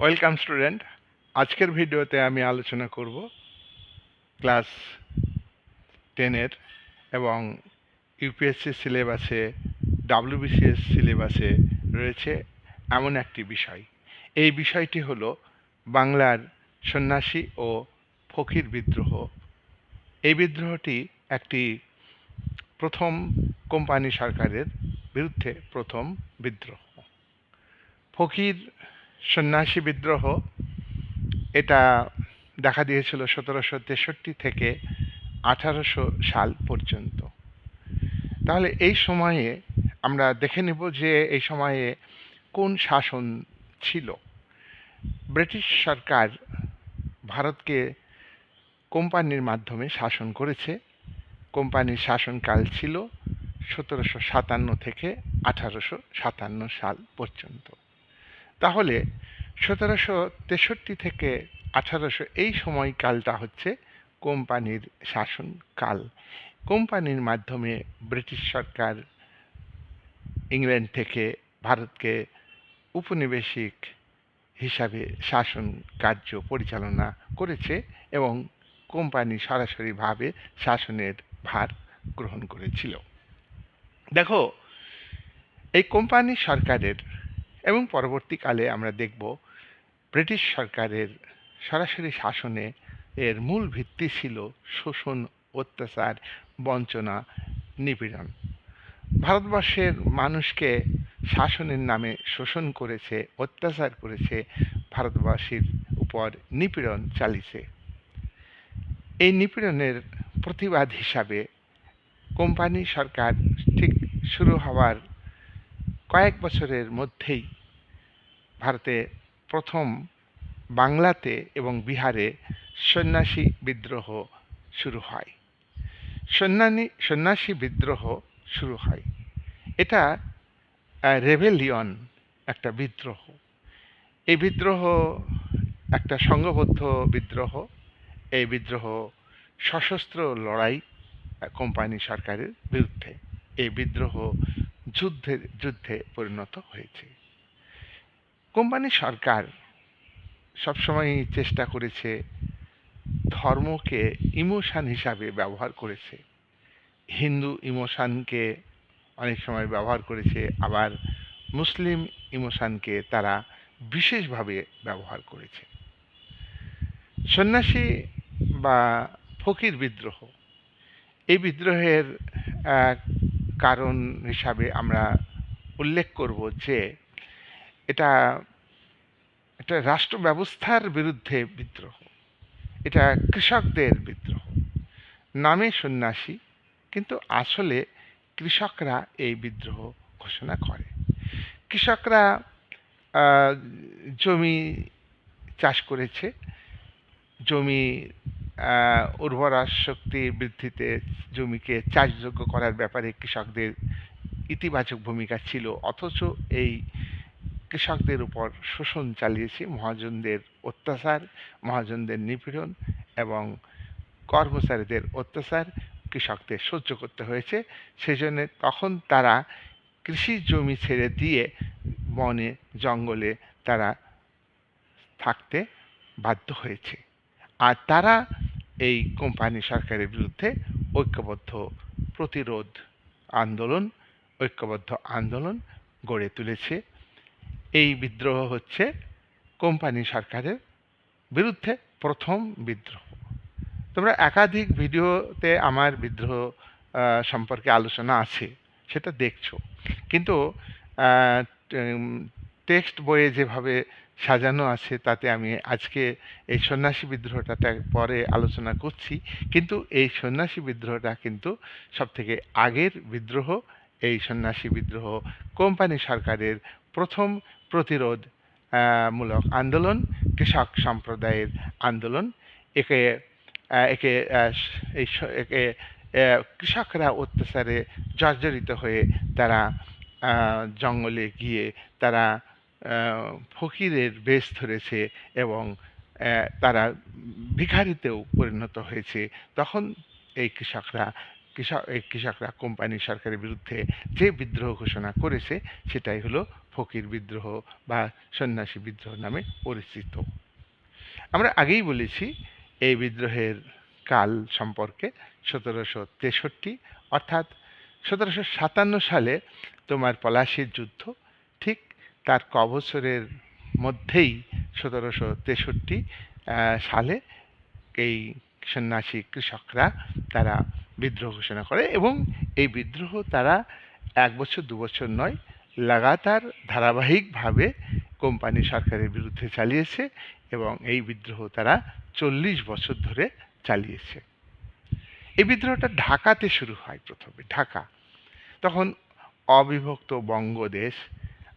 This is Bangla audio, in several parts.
ওয়েলকাম স্টুডেন্ট আজকের ভিডিওতে আমি আলোচনা করব ক্লাস টেনের এবং ইউপিএসসি সিলেবাসে ডাব্লিউবিসিএস সিলেবাসে রয়েছে এমন একটি বিষয়। এই বিষয়টি হলো বাংলার সন্ন্যাসী ও ফকির বিদ্রোহ। এই বিদ্রোহটি একটি প্রথম কোম্পানি সরকারের বিরুদ্ধে প্রথম বিদ্রোহ। ফকির সন্ন্যাসী বিদ্রোহ, এটা দেখা দিয়েছিল সতেরোশো তেষট্টি থেকে আঠারোশো সাল পর্যন্ত। তাহলে এই সময়ে আমরা দেখে নেব যে এই সময়ে কোন শাসন ছিল। ব্রিটিশ সরকার ভারতকে কোম্পানির মাধ্যমে শাসন করেছে। কোম্পানির শাসনকাল ছিল সতেরোশো সাতান্ন থেকে আঠারোশো সাতান্ন সাল পর্যন্ত। তাহলে সতেরোশো তেষট্টি থেকে আঠারোশো এই সময়কালটা হচ্ছে কোম্পানির শাসনকাল। কোম্পানির মাধ্যমে ব্রিটিশ সরকার ইংল্যান্ড থেকে ভারতকে উপনিবেশিক হিসাবে শাসন কার্য পরিচালনা করেছে এবং কোম্পানি সরাসরিভাবে শাসনের ভার গ্রহণ করেছিল। দেখো, এই কোম্পানি সরকারের এবং পরবর্তীকালে আমরা দেখব ব্রিটিশ সরকারের সরাসরি শাসনে এর মূল ভিত্তি ছিল শোষণ, অত্যাচার, বঞ্চনা, নিপীড়ন। ভারতবর্ষের মানুষকে শাসনের নামে শোষণ করেছে, অত্যাচার করেছে ভারতবাসীর উপর নিপীড়ন চালিয়েছে এই নিপীড়নের প্রতিবাদ হিসাবে কোম্পানি সরকার ঠিক শুরু হওয়ার কয়েক বছরের মধ্যেই ভারতে প্রথম বাংলাতে এবং বিহারে সন্ন্যাসী বিদ্রোহ শুরু হয়। সন্ন্যানী, সন্ন্যাসী বিদ্রোহ শুরু হয়। এটা রেভেলিয়ন একটা বিদ্রোহ। এই বিদ্রোহ একটা সংঘবদ্ধ বিদ্রোহ। এই বিদ্রোহ সশস্ত্র লড়াই কোম্পানি সরকারের বিরুদ্ধে। এই বিদ্রোহ যুদ্ধের যুদ্ধে পরিণত হয়েছে। কোম্পানি সরকার সবসময় চেষ্টা করেছে ধর্মকে ইমোশান হিসাবে ব্যবহার করেছে। হিন্দু ইমোশানকে অনেক সময় ব্যবহার করেছে, আবার মুসলিম ইমোশানকে তারা বিশেষভাবে ব্যবহার করেছে। সন্ন্যাসী বা ফকির বিদ্রোহ, এই বিদ্রোহের কারণ হিসাবে আমরা উল্লেখ করব যে এটা এটা রাষ্ট্র ব্যবস্থার বিরুদ্ধে বিদ্রোহ। এটা কৃষকদের বিদ্রোহ। নামে সন্ন্যাসী, কিন্তু আসলে কৃষকরা এই বিদ্রোহ ঘোষণা করে। কৃষকরা জমি চাষ করেছে। জমি উর্বরা শক্তি বৃদ্ধিতে জমিকে চাষযোগ্য করার ব্যাপারে কৃষকদের ইতিবাচক ভূমিকা ছিল, অথচ এই কৃষকদের উপর শোষণ চালিয়েছে। মহাজনদের অত্যাচার, মহাজনদের নিপীড়ন এবং কর্মচারীদের অত্যাচার কৃষকদের সহ্য করতে হয়েছে। সেই সেজন্য তখন তারা কৃষি জমি ছেড়ে দিয়ে বনে, জঙ্গলে তারা থাকতে বাধ্য হয়েছে। আর তারা এই কোম্পানি সরকারের বিরুদ্ধে ঐক্যবদ্ধ প্রতিরোধ আন্দোলন, ঐক্যবদ্ধ আন্দোলন গড়ে তুলেছে। এই বিদ্রোহ হচ্ছে কোম্পানি সরকারের বিরুদ্ধে প্রথম বিদ্রোহ। তোমরা একাধিক ভিডিওতে আমার বিদ্রোহ সম্পর্কে আলোচনা আছে, সেটা দেখছ। কিন্তু টেক্সট বইয়ে যেভাবে সাজানো আছে, তাতে আমি আজকে এই সন্ন্যাসী বিদ্রোহটা পরে আলোচনা করছি। কিন্তু এই সন্ন্যাসী বিদ্রোহটা কিন্তু সব থেকে আগের বিদ্রোহ, এই সন্ন্যাসী বিদ্রোহ কোম্পানি সরকারের প্রথম প্রতিরোধ মূলক আন্দোলন, কৃষক সম্প্রদায়ের আন্দোলন, একে একে একে কৃষকরা অত্যাচারে জর্জরিত হয়ে তারা জঙ্গলে গিয়ে তারা ফকিরের বেশ ধরেছে এবং তারা ভিখারিতেও পরিণত হয়েছে। তখন এই কৃষকরা কৃষক কৃষকরা কোম্পানি সরকারের বিরুদ্ধে যে বিদ্রোহ ঘোষণা করেছে, সেটাই হলো ফকির বিদ্রোহ বা সন্ন্যাসী বিদ্রোহ নামে পরিচিত। আমরা আগেই বলেছি, এই বিদ্রোহের কাল সম্পর্কে সতেরোশো তেষট্টি, অর্থাৎ সতেরোশো সাতান্ন সালে তোমার পলাশির যুদ্ধ, ঠিক তার কবছরের মধ্যেই সতেরোশো তেষট্টি সালে এই সন্ন্যাসী কৃষকরা তারা বিদ্রোহ ঘোষণা করে এবং এই বিদ্রোহ তারা এক বছর, দু বছর নয়, লাগাতার ধারাবাহিকভাবে কোম্পানি সরকারের বিরুদ্ধে চালিয়েছে এবং এই বিদ্রোহ তারা চল্লিশ বছর ধরে চালিয়েছে। এই বিদ্রোহটা ঢাকাতে শুরু হয় প্রথমে, ঢাকা। তখন অবিভক্ত বঙ্গদেশ,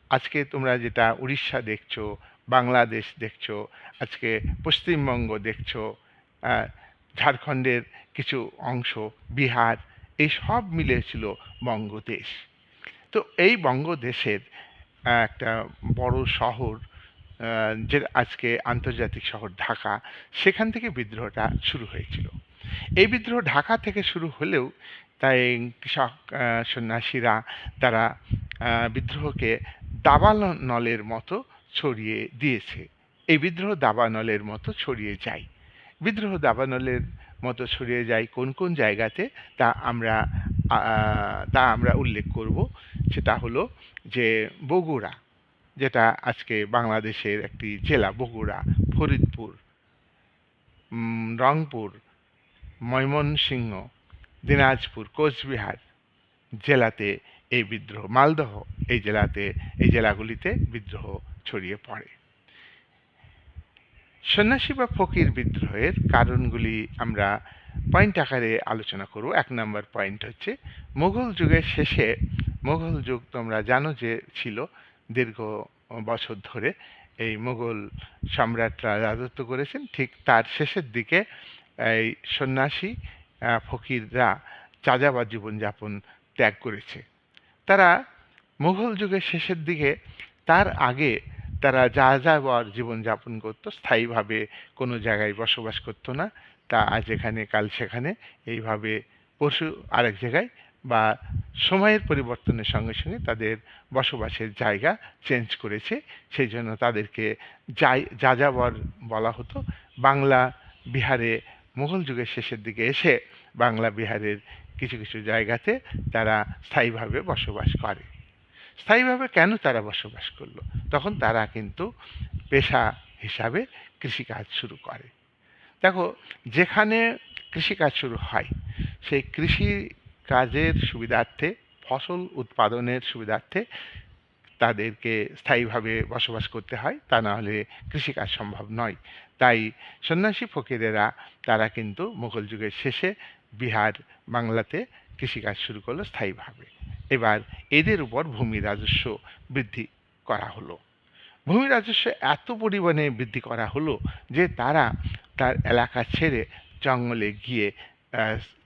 আজকে তোমরা যেটা উড়িষ্যা দেখছ, বাংলাদেশ দেখছ, আজকে পশ্চিমবঙ্গ দেখছ ঝাড়খণ্ডের কিছু অংশ, বিহার, এই সব মিলে ছিল বঙ্গদেশ। তো এই বঙ্গদেশের একটা বড় শহর যে আজকে আন্তর্জাতিক শহর ঢাকা, সেখান থেকে বিদ্রোহটা শুরু হয়েছিল। এই বিদ্রোহ ঢাকা থেকে শুরু হলেও তাই কৃষক সন্ন্যাসীরা তারা বিদ্রোহকে দাবানলের মতো ছড়িয়ে দিয়েছে। এই বিদ্রোহ দাবানলের মতো ছড়িয়ে যায়। বিদ্রোহ দাবানলের মতো ছড়িয়ে যায় কোন কোন জায়গাতে, তা আমরা তা আমরা উল্লেখ করব। সেটা হলো যে বগুড়া, যেটা আজকে বাংলাদেশের একটি জেলা, বগুড়া, ফরিদপুর রংপুর, ময়মনসিংহ, দিনাজপুর, কোচবিহার জেলাতে এই বিদ্রোহ, মালদহ এই জেলাতে, এই জেলাগুলিতে বিদ্রোহ ছড়িয়ে পড়ে। সন্ন্যাসী বা ফকির বিদ্রোহের কারণগুলি আমরা পয়েন্ট আকারে আলোচনা করব। এক নম্বর পয়েন্ট হচ্ছে, মুঘল যুগের শেষে, মুঘল যুগ তোমরা জানো যে ছিল দীর্ঘ বছর ধরে এই মুঘল সম্রাটরা রাজত্ব করেছেন। ঠিক তার শেষের দিকে এই সন্ন্যাসী ফকিররা যাযাবর জীবনযাপন ত্যাগ করেছে। তারা মুঘল যুগের শেষের দিকে, তার আগে তারা যা যাযাবর জীবনযাপন করত স্থায়ীভাবে কোনো জায়গায় বসবাস করতো না। তা আজ এখানে, কাল সেখানে এইভাবে পশু আরেক জায়গায় বা সময়ের পরিবর্তনের সঙ্গে সঙ্গে তাদের বসবাসের জায়গা চেঞ্জ করেছে। সেই জন্য তাদেরকে যাই যাযাবর বলা হতো বাংলা বিহারে মুঘল যুগের শেষের দিকে এসে বাংলা বিহারের কিছু কিছু জায়গাতে তারা স্থায়ীভাবে বসবাস করে। স্থায়ীভাবে কেন তারা বসবাস করল? তখন তারা কিন্তু পেশা হিসাবে কৃষিকাজ শুরু করে। দেখো, যেখানে কৃষিকাজ শুরু হয়, সেই কৃষি কাজের সুবিধার্থে, ফসল উৎপাদনের সুবিধার্থে তাদেরকে স্থায়ীভাবে বসবাস করতে হয়। তা না হলে কৃষিকাজ সম্ভব নয়। তাই সন্ন্যাসী ফকিরেরা, তারা কিন্তু মুঘল যুগের শেষে বিহার বাংলাতে কৃষিকাজ শুরু করল স্থায়ীভাবে। এবার এদের উপর ভূমি রাজস্ব বৃদ্ধি করা হলো। ভূমি রাজস্ব এত পরিমাণে বৃদ্ধি করা হলো যে তারা তার এলাকা ছেড়ে জঙ্গলে গিয়ে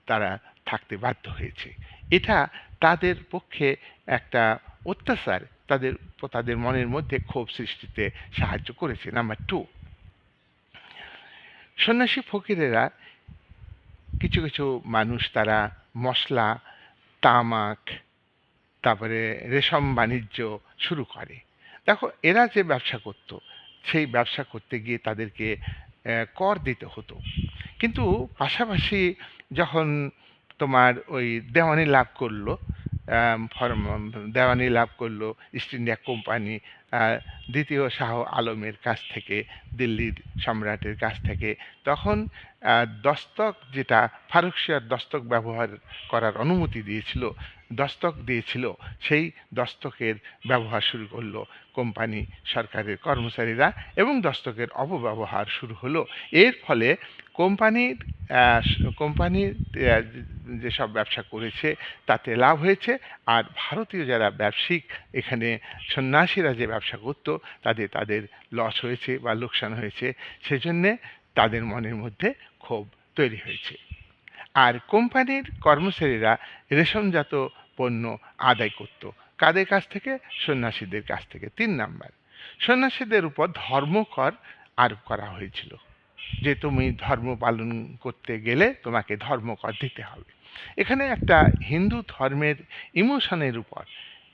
তারা থাকতে বাধ্য হয়েছে। এটা তাদের পক্ষে একটা অত্যাচার, তাদের তাদের মনের মধ্যে ক্ষোভ সৃষ্টিতে সাহায্য করেছে। নাম্বার টু সন্ন্যাসী ফকিরেরা কিছু কিছু মানুষ তারা মশলা, তামাক তারপরে রেশম বাণিজ্য শুরু করে। দেখো, এরা যে ব্যবসা করত, সেই ব্যবসা করতে গিয়ে তাদেরকে কর দিতে হতো। কিন্তু পাশাপাশি যখন তোমার ওই দেওয়ানি লাভ করল দেওয়ানি লাভ করল ইস্ট ইন্ডিয়া কোম্পানি দ্বিতীয় শাহ আলমের কাছ থেকে, দিল্লির সম্রাটের কাছ থেকে। তখন দস্তক যেটা ফারুকশিয়ার দস্তক ব্যবহার করার অনুমতি দিয়েছিল, দস্তক দিয়েছিল, সেই দস্তকের ব্যবহার শুরু করল কোম্পানি সরকারের কর্মচারীরা এবং দস্তকের অপব্যবহার শুরু হলো। এর ফলে কোম্পানির কোম্পানির আহ, যেসব ব্যবসা করেছে তাতে লাভ হয়েছে। আর ভারতীয় যারা ব্যবসায়িক এখানে সন্ন্যাসীরা যে ব্যবসা করতো তাদের তাদের লস হয়েছে বা লোকসান হয়েছে। সেজন্যে তাদের মনের মধ্যে ক্ষোভ তৈরি হয়েছে। আর কোম্পানির কর্মচারীরা রেশমজাত পণ্য আদায় করত। কাদের কাছ থেকে? সন্ন্যাসীদের কাছ থেকে। তিন নাম্বার সন্ন্যাসীদের উপর ধর্মকর আরোপ করা হয়েছিল। যে তুমি ধর্ম পালন করতে গেলে তোমাকে ধর্মকর দিতে হবে। এখানে একটা হিন্দু ধর্মের ইমোশনের উপর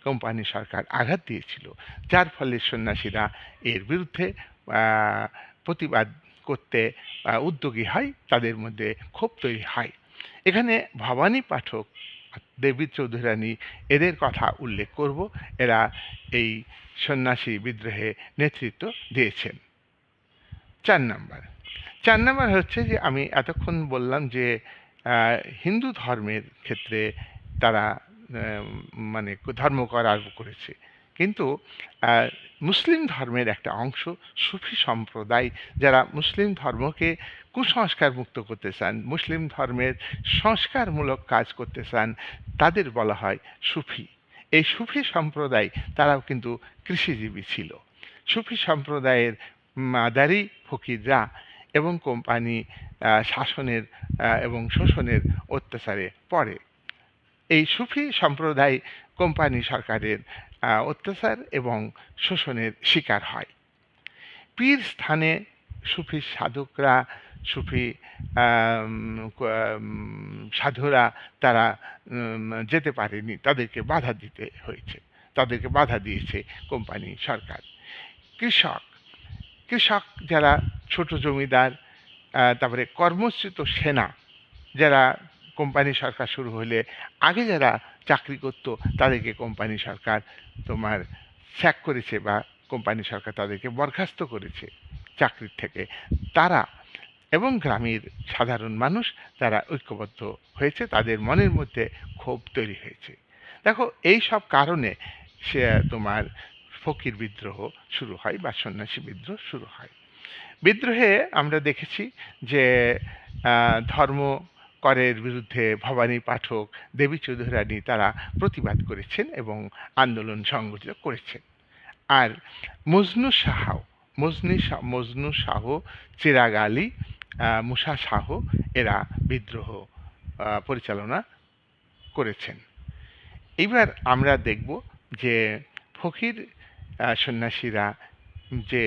কোম্পানি সরকার আঘাত দিয়েছিল। যার ফলে সন্ন্যাসীরা এর বিরুদ্ধে প্রতিবাদ করতে উদ্যোগী হয়, তাদের মধ্যে ক্ষোভ তৈরি হয়। এখানে ভবানী পাঠক দেবী চৌধুরানী এদের কথা উল্লেখ করব। এরা এই সন্ন্যাসী বিদ্রোহে নেতৃত্ব দিয়েছেন। চার নাম্বার। চার নাম্বার হচ্ছে যে আমি এতক্ষণ বললাম যে হিন্দু ধর্মের ক্ষেত্রে তারা মানে ধর্ম করা আরম্ভ করেছে। কিন্তু মুসলিম ধর্মের একটা অংশ সুফি সম্প্রদায় যারা মুসলিম ধর্মকে কুসংস্কার মুক্ত করতে চান, মুসলিম ধর্মের সংস্কারমূলক কাজ করতে চান, তাদের বলা হয় সুফি। এই সুফি সম্প্রদায় তারাও কিন্তু কৃষিজীবী ছিল। সুফি সম্প্রদায়ের মাদারি ফকিররা এবং কোম্পানি শাসনের এবং শোষণের অত্যাচারে পড়ে। এই সুফি সম্প্রদায় কোম্পানি সরকারের অত্যাচার এবং শোষণের শিকার হয়। পীর স্থানে সুফি সাধকরা, সুফি সাধুরা তারা যেতে পারেনি। তাদেরকে বাধা দিতে হয়েছে। তাদেরকে বাধা দিয়েছে কোম্পানি সরকার। কৃষক কৃষক যারা ছোট জমিদার তারপরে কর্মচ্যুত সেনা যারা কোম্পানি সরকার শুরু হলে, আগে যারা চাকরি করত, তাদেরকে কোম্পানি সরকার তোমার স্যাক করেছে বা কোম্পানি সরকার তাদেরকে বরখাস্ত করেছে চাকরির থেকে। তারা এবং গ্রামের সাধারণ মানুষ তারা ঐক্যবদ্ধ হয়েছে, তাদের মনের মধ্যে ক্ষোভ তৈরি হয়েছে। দেখো, এই সব কারণে সে তোমার ফকির বিদ্রোহ শুরু হয় বা সন্ন্যাসী বিদ্রোহ শুরু হয়। বিদ্রোহে আমরা দেখেছি যে ধর্ম করের বিরুদ্ধে ভবানী পাঠক দেবী চৌধুরানী তারা প্রতিবাদ করেছেন এবং আন্দোলন সংগঠিত করেছেন। আর মজনু সাহাও মজনি মজনু শাহ চিরাগ আলী মুসা শাহ এরা বিদ্রোহ পরিচালনা করেছেন। এইবার আমরা দেখব যে ফকির সন্ন্যাসীরা যে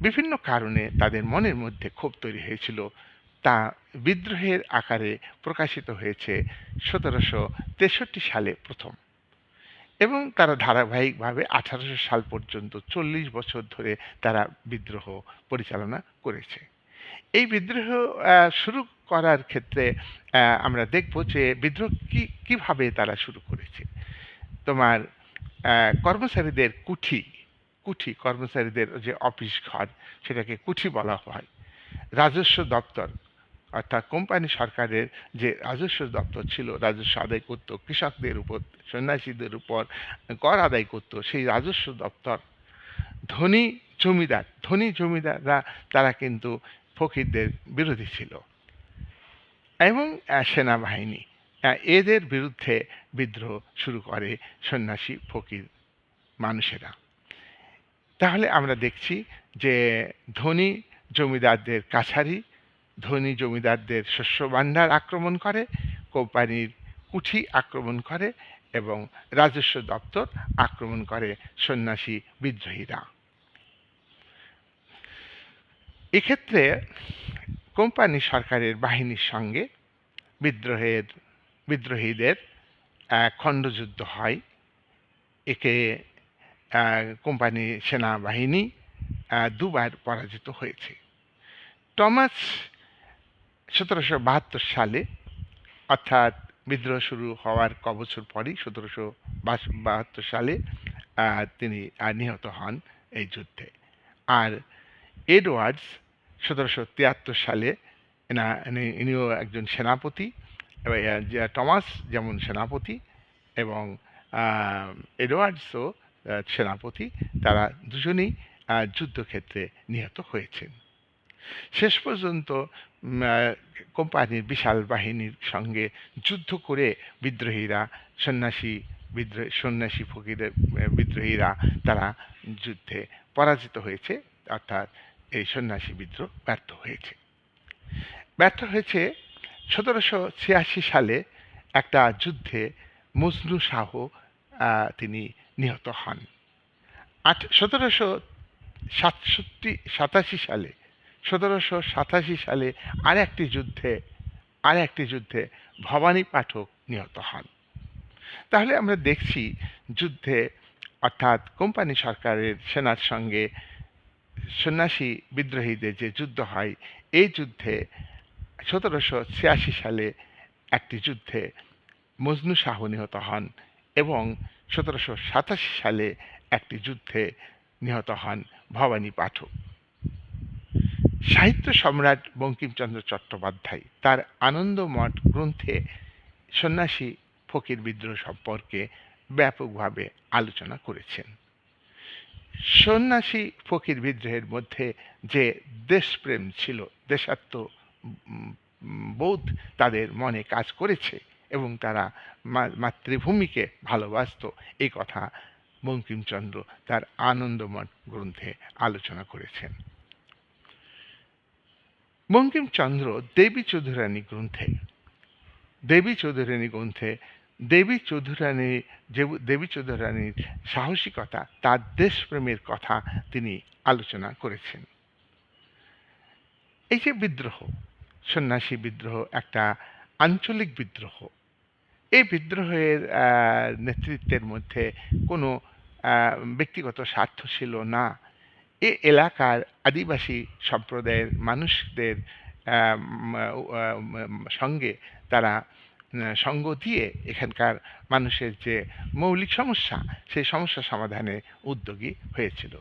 বিভিন্ন কারণে তাদের মনের মধ্যে ক্ষোভ তৈরি হয়েছিল, তা বিদ্রোহের আকারে প্রকাশিত হয়েছে সতেরোশো তেষট্টি সালে প্রথম। এবং তারা ধারাবাহিকভাবে আঠারোশো সাল পর্যন্ত চল্লিশ বছর ধরে তারা বিদ্রোহ পরিচালনা করেছে। এই বিদ্রোহ শুরু করার ক্ষেত্রে আমরা দেখব যে বিদ্রোহ কী, কীভাবে তারা শুরু করেছে। তোমার কর্মচারীদের কুঠি কুঠি কর্মচারীদের যে অফিস ঘর, সেটাকে কুঠি বলা হয়। রাজস্ব দপ্তর, অর্থাৎ কোম্পানি সরকারের যে রাজস্ব দপ্তর ছিল, রাজস্ব আদায় করতো, কৃষকদের উপর, সন্ন্যাসীদের উপর কর আদায় করতো, সেই রাজস্ব দপ্তর ধনী জমিদার, ধনী জমিদাররা, তারা কিন্তু ফকিরদের বিরোধী ছিল। এবং সেনাবাহিনী এদের বিরুদ্ধে বিদ্রোহ শুরু করে সন্ন্যাসী, ফকির মানুষেরা। তাহলে আমরা দেখছি যে ধনী জমিদারদের কাছারি, ধনী জমিদারদের শস্য ভাণ্ডার আক্রমণ করে, কোম্পানির কুঠি আক্রমণ করে এবং রাজস্ব দপ্তর আক্রমণ করে সন্ন্যাসী বিদ্রোহীরা। এক্ষেত্রে কোম্পানি সরকারের বাহিনীর সঙ্গে বিদ্রোহের, বিদ্রোহীদের খণ্ডযুদ্ধ হয়। একে কোম্পানি সেনাবাহিনী দুবার পরাজিত হয়েছে। টমাস সতেরোশো বাহাত্তর সালে অর্থাৎ বিদ্রোহ শুরু হওয়ার ক বছর পরই সতেরোশো বাহাত্তর সালে তিনি নিহত হন এই যুদ্ধে। আর এডওয়ার্ডস সতেরোশো তিয়াত্তর সালে এনা ইনিও একজন সেনাপতি টমাস যেমন সেনাপতি এবং এডওয়ার্ডসও সেনাপতি, তারা দুজনেই যুদ্ধক্ষেত্রে নিহত হয়েছেন। শেষ পর্যন্ত কোম্পানির বিশাল বাহিনীর সঙ্গে যুদ্ধ করে বিদ্রোহীরা, সন্ন্যাসী বিদ্রোহ, সন্ন্যাসী ফকিরের বিদ্রোহীরা তারা যুদ্ধে পরাজিত হয়েছে, অর্থাৎ এই সন্ন্যাসী বিদ্রোহ ব্যর্থ হয়েছে। ব্যর্থ হয়েছে সতেরোশো ছিয়াশি সালে একটা যুদ্ধে মজনু শাহ তিনি নিহত হন। আট সতেরোশো সাতষট্টি সাতাশি সালে, সতেরোশো সাতাশি সালে আর একটি যুদ্ধে আর একটি যুদ্ধে ভবানী পাঠক নিহত হন। তাহলে আমরা দেখছি যুদ্ধে অর্থাৎ কোম্পানি সরকারের সেনার সঙ্গে সন্ন্যাসী বিদ্রোহীদের যে যুদ্ধ হয়, এই যুদ্ধে সতেরোশো ছিয়াশি সালে একটি যুদ্ধে মজনু শাহ নিহত হন এবং সতেরোশো সাতাশি সালে একটি যুদ্ধে নিহত হন ভবানী পাঠক। সাহিত্য সম্রাট বঙ্কিমচন্দ্র চট্টোপাধ্যায় তার আনন্দমঠ গ্রন্থে সন্ন্যাসী ফকির বিদ্রোহ সম্পর্কে ব্যাপকভাবে আলোচনা করেছেন। সন্ন্যাসী ফকির বিদ্রোহের মধ্যে যে দেশপ্রেম ছিল, দেশাত্ম বোধ তাদের মনে কাজ করেছে এবং তারা মাতৃভূমিকে ভালোবাসতো। এই কথা বঙ্কিমচন্দ্র তার আনন্দমঠ গ্রন্থে আলোচনা করেছেন। বঙ্কিমচন্দ্র দেবী চৌধুরানী গ্রন্থে, দেবী চৌধুরানী গ্রন্থে, দেবী চৌধুরানী দেবী চৌধুরানীর সাহসিকতা, তার দেশপ্রেমের কথা তিনি আলোচনা করেছেন। এই যে বিদ্রোহ, সন্ন্যাসী বিদ্রোহ, একটা আঞ্চলিক বিদ্রোহ এই বিদ্রোহের নেতৃত্বের মধ্যে কোনো ব্যক্তিগত স্বার্থ ছিল না। এ এলাকার আদিবাসী সম্প্রদায়ের মানুষদের সঙ্গে তারা সঙ্গ দিয়ে এখানকার মানুষের যে মৌলিক সমস্যা, সেই সমস্যা সমাধানে উদ্যোগী হয়েছিল।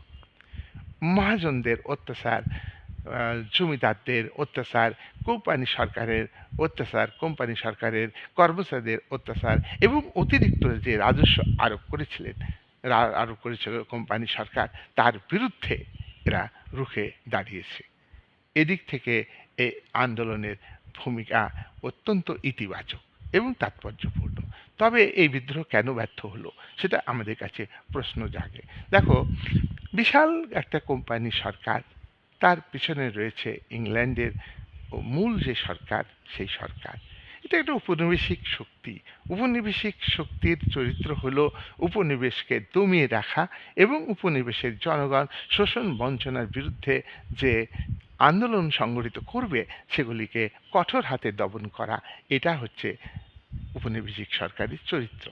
মহাজনদের অত্যাচার জমিদারদের অত্যাচার, কোম্পানি সরকারের অত্যাচার, কোম্পানি সরকারের কর্মচারীদের অত্যাচার এবং অতিরিক্ত যে রাজস্ব আরোপ করেছিলেন আরোপ করেছিল কোম্পানি সরকার, তার বিরুদ্ধে এরা রুখে দাঁড়িয়েছে। এদিক থেকে এই আন্দোলনের ভূমিকা অত্যন্ত ইতিবাচক এবং তাৎপর্যপূর্ণ। তবে এই বিদ্রোহ কেন ব্যর্থ হলো, সেটা আমাদের কাছে প্রশ্ন জাগে। দেখো, বিশাল একটা কোম্পানি সরকার তার পিছনে রয়েছে ইংল্যান্ডের মূল যে সরকার, সেই সরকার। এটা একটা উপনিবেশিক শক্তি। উপনিবেশিক শক্তির চরিত্র হলো উপনিবেশকে দমিয়ে রাখা এবং উপনিবেশের জনগণ শোষণ বঞ্চনার বিরুদ্ধে যে আন্দোলন সংগঠিত করবে, সেগুলিকে কঠোর হাতে দমন করা, এটা হচ্ছে উপনিবেশিক সরকারের চরিত্র।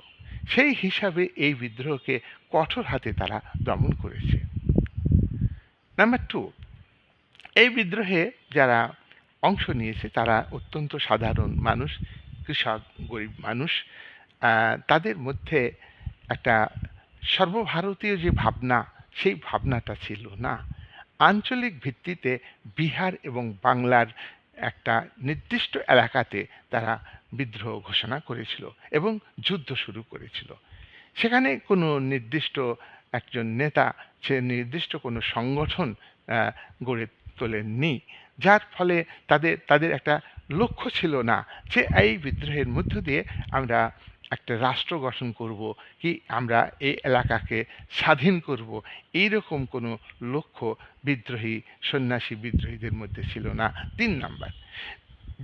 সেই হিসাবে এই বিদ্রোহকে কঠোর হাতে তারা দমন করেছে। নাম্বার টু এই বিদ্রোহে যারা অংশ নিয়েছে, তারা অত্যন্ত সাধারণ মানুষ, কৃষক, গরিব মানুষ তাদের মধ্যে একটা সর্বভারতীয় যে ভাবনা, সেই ভাবনাটা ছিল না। আঞ্চলিক ভিত্তিতে বিহার এবং বাংলার একটা নির্দিষ্ট এলাকাতে তারা বিদ্রোহ ঘোষণা করেছিল এবং যুদ্ধ শুরু করেছিল। সেখানে কোনো নির্দিষ্ট একজন নেতা, সে নির্দিষ্ট কোনো সংগঠন গড়ে তোলেননি। যার ফলে তাদের তাদের একটা লক্ষ্য ছিল না যে এই বিদ্রোহের মধ্য দিয়ে আমরা একটা রাষ্ট্র গঠন করব, কি আমরা এই এলাকাকে স্বাধীন করব। এইরকম কোনো লক্ষ্য বিদ্রোহী, সন্ন্যাসী বিদ্রোহীদের মধ্যে ছিল না। তিন নাম্বার,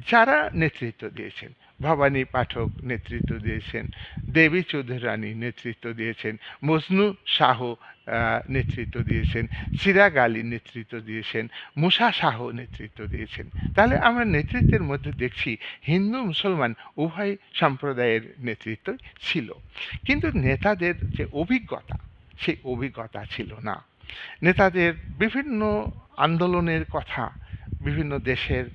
যারা নেতৃত্ব দিয়েছেন, ভবানী পাঠক নেতৃত্ব দিয়েছেন, দেবী চৌধুরানী নেতৃত্ব দিয়েছেন, মজনু শাহ নেতৃত্ব দিয়েছেন সিরাগ আলী নেতৃত্ব দিয়েছেন, মুসা শাহ নেতৃত্ব দিয়েছেন। তাহলে আমরা নেতৃত্বের মধ্যে দেখছি হিন্দু, মুসলমান উভয় সম্প্রদায়ের নেতৃত্ব ছিল। কিন্তু নেতাদের যে অভিজ্ঞতা, সেই অভিজ্ঞতা ছিল না। নেতাদের বিভিন্ন আন্দোলনের কথা, বিভিন্ন দেশের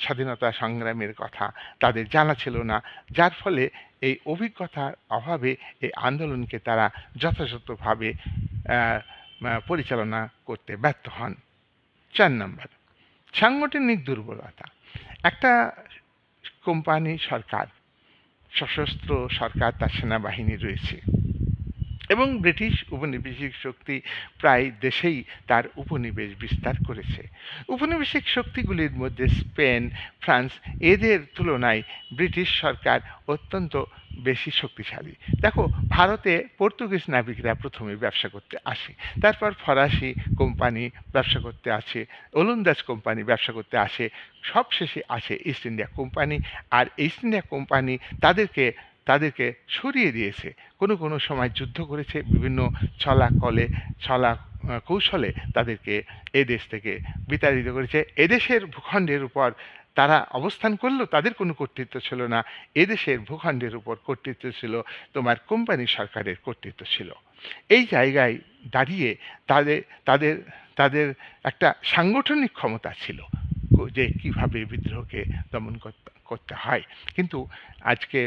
স্বাধীনতা সংগ্রামের কথা তাদের জানা ছিল না, যার ফলে এই অভিজ্ঞতার অভাবে এই আন্দোলনকে তারা যথাযথভাবে পরিচালনা করতে ব্যর্থ হন। চার নম্বর, সাংগঠনিক দুর্বলতা। একটা কোম্পানি সরকার, সশস্ত্র সরকার, তার সেনাবাহিনী রয়েছে। এবং ব্রিটিশ উপনিবেশিক শক্তি প্রায় দেশেই তার উপনিবেশ বিস্তার করেছে। উপনিবেশিক শক্তিগুলির মধ্যে স্পেন, ফ্রান্স এদের তুলনায় ব্রিটিশ সরকার অত্যন্ত বেশি শক্তিশালী। দেখো, ভারতে পর্তুগিজ নাবিকরা প্রথমে ব্যবসা করতে আসে, তারপর ফরাসি কোম্পানি ব্যবসা করতে আসে, ওলন্দাজ কোম্পানি ব্যবসা করতে আসে, সবশেষে আসে ইস্ট ইন্ডিয়া কোম্পানি, আর ইস্ট ইন্ডিয়া কোম্পানি তাদেরকে তাদেরকে সরিয়ে দিয়েছে। কোনো কোনো সময় যুদ্ধ করেছে, বিভিন্ন ছলা কলে ছলা কৌশলে তাদেরকে এ দেশ থেকে বিতাড়িত করেছে। এদেশের ভূখণ্ডের উপর তারা অবস্থান করল তাদের কোনো কর্তৃত্ব ছিল না। এদেশের ভূখণ্ডের উপর কর্তৃত্ব ছিল তোমার কোম্পানি সরকারের কর্তৃত্ব ছিল। এই জায়গায় দাঁড়িয়ে তাদের তাদের তাদের একটা সাংগঠনিক ক্ষমতা ছিল, যে কীভাবে বিদ্রোহকে দমন করতে। করতে হয়। কিন্তু আজকে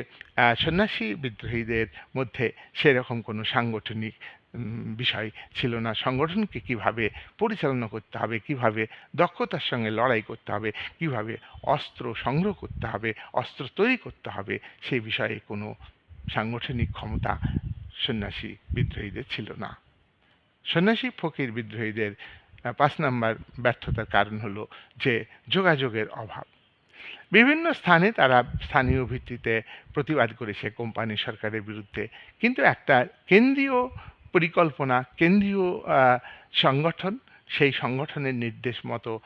সন্ন্যাসী বিদ্রোহীদের মধ্যে সেরকম কোনো সাংগঠনিক বিষয় ছিল না। সংগঠনকে কীভাবে পরিচালনা করতে হবে, কীভাবে দক্ষতার সঙ্গে লড়াই করতে হবে, কীভাবে অস্ত্র সংগ্রহ করতে হবে, অস্ত্র তৈরি করতে হবে, সেই বিষয়ে কোনো সাংগঠনিক ক্ষমতা সন্ন্যাসী বিদ্রোহীদের ছিল না। সন্ন্যাসী ফকির বিদ্রোহীদের পাঁচ নাম্বার ব্যর্থতার কারণ হলো যে যোগাযোগের অভাব। বিভিন্ন স্থানে তারা স্থানীয় ভিত্তিতে প্রতিবাদ করেছে কোম্পানি সরকারের বিরুদ্ধে। কিন্তু একটা কেন্দ্রীয় পরিকল্পনা, কেন্দ্রীয় সংগঠন, সেই সংগঠনের নির্দেশ মতো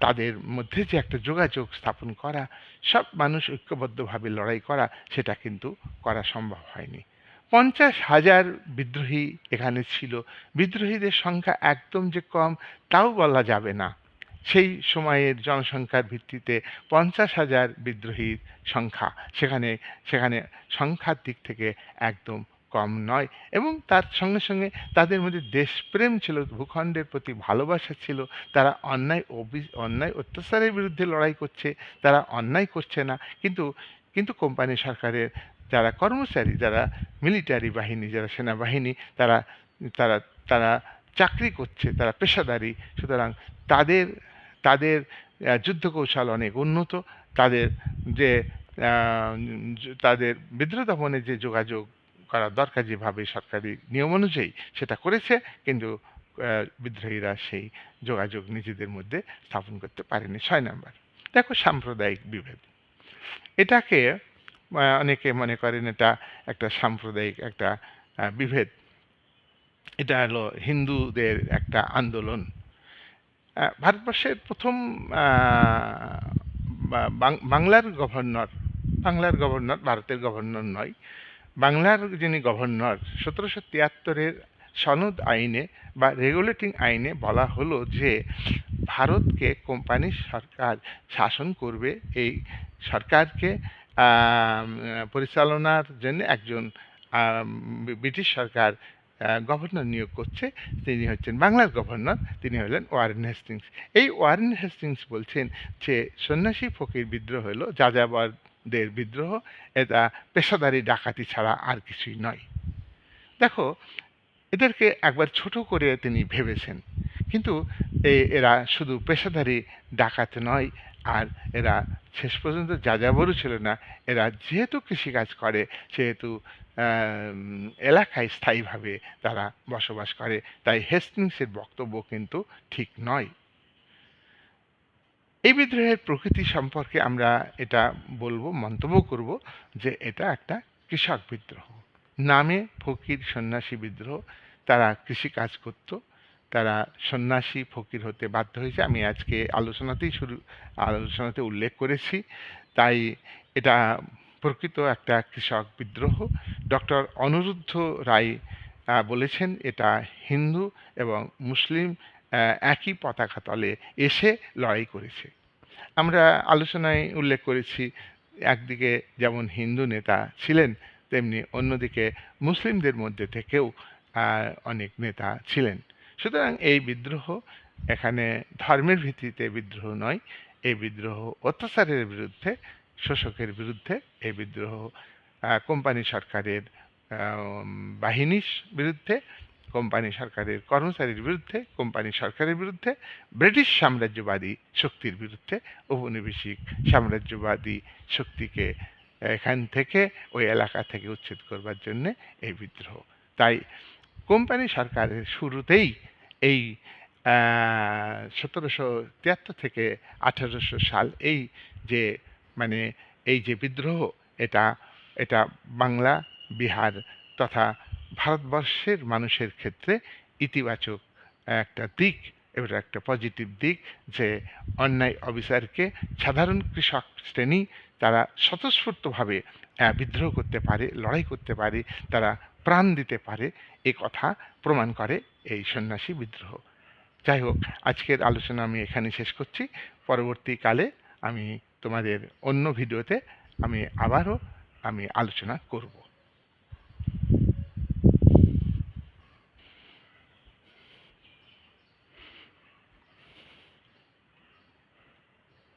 তাদের মধ্যে যে একটা যোগাযোগ স্থাপন করা, সব মানুষ ঐক্যবদ্ধভাবে লড়াই করা, সেটা কিন্তু করা সম্ভব হয়নি। পঞ্চাশ হাজার বিদ্রোহী এখানে ছিল। বিদ্রোহীদের সংখ্যা একদম যে কম, তাও বলা যাবে না। সেই সময়ের জনসংখ্যার ভিত্তিতে পঞ্চাশ হাজার বিদ্রোহীর সংখ্যা। সেখানে সেখানে সংখ্যার দিক থেকে একদম কম নয় এবং তার সঙ্গে সঙ্গে তাদের মধ্যে দেশপ্রেম ছিল, ভূখণ্ডের প্রতি ভালোবাসা ছিল, তারা অন্যায় অভি অন্যায় অত্যাচারের বিরুদ্ধে লড়াই করছে, তারা অন্যায় করছে না। কিন্তু কিন্তু কোম্পানি সরকারের যারা কর্মচারী, যারা মিলিটারি বাহিনী, যারা সেনাবাহিনী, তারা তারা তারা চাকরি করছে, তারা পেশাদারি। সুতরাং তাদের তাদের যুদ্ধ কৌশল অনেক উন্নত। তাদের যে তাদের বিদ্রোহ দমনে যে যোগাযোগ করা দরকার যেভাবে সরকারি নিয়ম অনুযায়ী সেটা করেছে, কিন্তু বিদ্রোহীরা সেই যোগাযোগ নিজেদের মধ্যে স্থাপন করতে পারেনি। ছয় নাম্বার, দেখো সাম্প্রদায়িক বিভেদ। এটাকে অনেকে মনে করেন এটা একটা সাম্প্রদায়িক একটা বিভেদ। এটা হলো হিন্দুদের একটা আন্দোলন। ভারতবর্ষের প্রথম বাংলার গভর্নর বাংলার গভর্নর ভারতের গভর্নর নয়। বাংলার যিনি গভর্নর, সতেরোশো তিয়াত্তরের সনদ আইনে বা রেগুলেটিং আইনে বলা হলো যে ভারতকে কোম্পানি সরকার শাসন করবে, এই সরকারকে পরিচালনার জন্য একজন ব্রিটিশ সরকার গভর্নর নিয়োগ করছে, তিনি হচ্ছেন বাংলার গভর্নর তিনি হলেন ওয়ারেন হেস্টিংস। এই ওয়ারেন হেস্টিংস বলছেন যে, সন্ন্যাসী ফকির বিদ্রোহ হলো, যাযাবরদের বিদ্রোহ, এটা পেশাদারি ডাকাতি ছাড়া আর কিছুই নয়। দেখো, এদেরকে একবার ছোট করে তিনি ভেবেছেন, কিন্তু এরা শুধু পেশাদারি ডাকাত নয়, আর এরা শেষ পর্যন্ত যাযাবরও ছিল না, এরা যেহেতু কৃষিকাজ করে, সেহেতু এলাকায় স্থায়ীভাবে তারা বসবাস করে। তাই হেস্টিংসের বক্তব্য কিন্তু ঠিক নয়। এই বিদ্রোহের প্রকৃতি সম্পর্কে আমরা এটা বলব, মন্তব্য করব যে এটা একটা কৃষক বিদ্রোহ। নামে ফকির সন্ন্যাসী বিদ্রোহ। তারা কৃষিকাজ করত, তারা সন্ন্যাসী ফকির হতে বাধ্য হয়েছে। আমি আজকে আলোচনাতেই শুরু, আলোচনাতে উল্লেখ করেছি। তাই এটা প্রকৃত একটা কৃষক বিদ্রোহ। ডক্টর অনিরুদ্ধ রায় বলেছেন এটা হিন্দু এবং মুসলিম একই পতাকা তলে এসে লড়াই করেছে। আমরা আলোচনায় উল্লেখ করেছি, একদিকে যেমন হিন্দু নেতা ছিলেন, তেমনি অন্যদিকে মুসলিমদের মধ্যে থেকেও অনেক নেতা ছিলেন। সুতরাং এই বিদ্রোহ এখানে ধর্মের ভিত্তিতে বিদ্রোহ নয়, এই বিদ্রোহ অত্যাচারের বিরুদ্ধে শোষকের বিরুদ্ধে এই বিদ্রোহ কোম্পানি সরকারের বাহিনীর বিরুদ্ধে, কোম্পানি সরকারের কর্মচারীর বিরুদ্ধে, কোম্পানি সরকারের বিরুদ্ধে, ব্রিটিশ সাম্রাজ্যবাদী শক্তির বিরুদ্ধে, ঔপনিবেশিক সাম্রাজ্যবাদী শক্তিকে এখান থেকে, ওই এলাকা থেকে উচ্ছেদ করবার জন্য এই বিদ্রোহ। তাই কোম্পানি সরকারের শুরুতেই এই সতেরোশো তিয়াত্তর থেকে আঠারোশো সাল এই যে মানে এই যে বিদ্রোহ, এটা এটা বাংলা, বিহার তথা ভারতবর্ষের মানুষের ক্ষেত্রে ইতিবাচক একটা দিক এবার একটা পজিটিভ দিক যে অন্যায় অবিচারকে সাধারণ কৃষক শ্রেণি তারা স্বতঃস্ফূর্তভাবে বিদ্রোহ করতে পারে, লড়াই করতে পারে, তারা প্রাণ দিতে পারে, এ কথা প্রমাণ করে এই সন্ন্যাসী বিদ্রোহ। যাই হোক, আজকের আলোচনা আমি এখানে শেষ করছি। পরবর্তীকালে আমি তোমাদের অন্য ভিডিওতে আমি আবারও আমি আলোচনা করব।